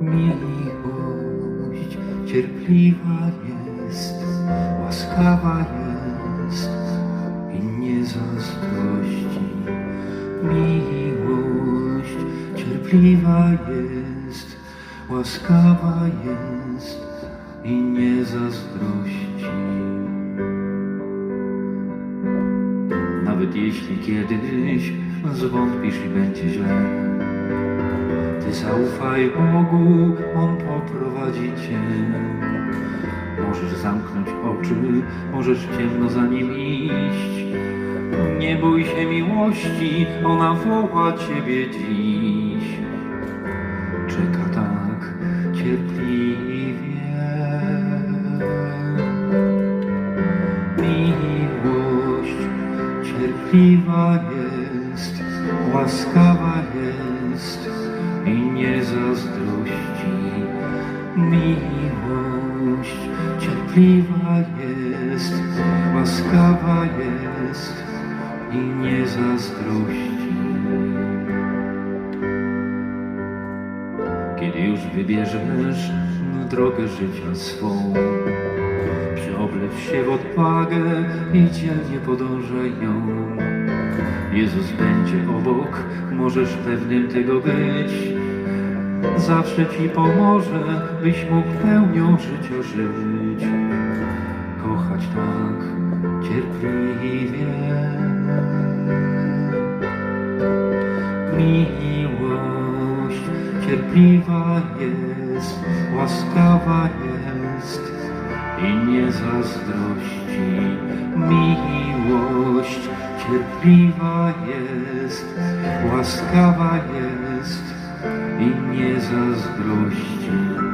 Miłość cierpliwa jest, łaskawa jest i nie zazdrości. Miłość cierpliwa jest, łaskawa jest i nie zazdrości. Nawet jeśli kiedyś zwątpisz i będzie źle, ty zaufaj Bogu, On poprowadzi cię. Możesz zamknąć oczy, możesz ciemno za Nim iść. Nie bój się miłości, ona woła Ciebie dziś. Czeka tak cierpliwie. Miłość cierpliwa jest, łaskawa jest zazdrości. Miłość cierpliwa jest, łaskawa jest i nie zazdrości. Kiedy już wybierzesz drogę życia swą, Przeoblecz się w odwagę i dzielnie podążaj nią. Jezus będzie obok, możesz pewnym tego być. Zawsze Ci pomoże, byś mógł pełnią życia żyć. Kochać tak cierpliwie. Miłość cierpliwa jest, łaskawa jest i nie zazdrości. Miłość cierpliwa jest, łaskawa jest i nie zazdrości.